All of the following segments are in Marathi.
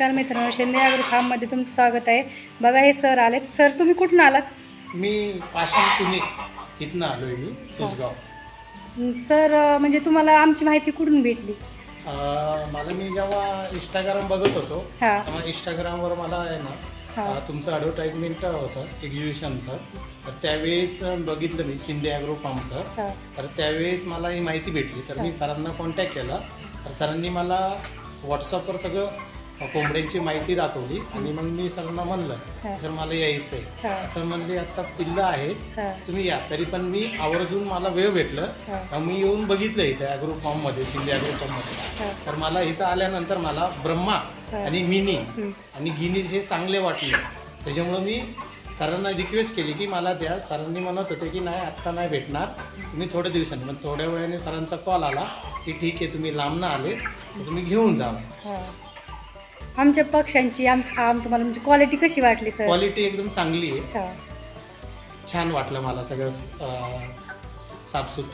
नमस्कार मित्रांनो शिंदे अग्रो फार्ममध्ये तुमचं स्वागत आहे. बघा हे सर आलेत. सर तुम्ही कुठून आलात? मी पाषाण पुणे इथनं आलो आहे मी सुसगाव हं, सर म्हणजे तुम्हाला आमची माहिती कुठून भेटली? मला मी जेव्हा इंस्टाग्राम बघत होतो हां. तेव्हा इंस्टाग्रामवर मला आहे ना तुमचं ॲडव्हर्टाईजमेंट होतं एक्झिबिशनचं तर त्यावेळेस बघितलं मी शिंदे ॲग्रो फार्मचं. तर त्यावेळेस मला ही माहिती भेटली. तर मी सरांना कॉन्टॅक्ट केला. तर सरांनी मला व्हॉट्सअपवर सगळं कोंबड्यांची माहिती दाखवली आणि मग मी सरांना म्हणलं. सर मला यायचं आहे सर म्हणले आता पिल्लं आहेत हां. तुम्ही या. तरी पण मी आवर्जून मला वेळ भेटलं. मी येऊन बघितलं इथं ॲग्रो फॉर्ममध्ये शिंदे ॲग्रो फॉर्ममध्ये हां. तर मला इथं आल्यानंतर मला ब्रह्मा. आणि मिनी आणि गिनी हे चांगले वाटले. त्याच्यामुळं मी सरांना रिक्वेस्ट केली की मला द्या. सरांनी म्हणत होते की नाही आत्ता नाही भेटणार. तुम्ही थोड्या दिवसांनी. मग थोड्या वेळाने सरांचा कॉल आला की ठीक आहे तुम्ही लांबनं आले. तुम्ही घेऊन जा. आमच्या पक्ष्यांची आम आम तुम्हाला म्हणजे क्वालिटी कशी वाटली सर क्वालिटी एकदम चांगली आहे. हां. छान वाटलं मला सगळं अं,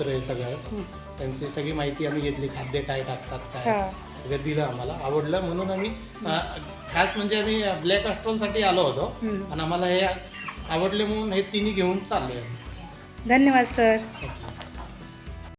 आहे सगळं. त्यांची सगळी माहिती आम्ही घेतली खाद्य काय टाकतात काय. हां. सगळं दिलं आम्हाला. आवडलं म्हणून आम्ही अं, खास म्हणजे आम्ही ब्लॅकसाठी आलो होतो. आणि आम्हाला हे आवडले म्हणून हे तिन्ही घेऊन चाललोय धन्यवाद सर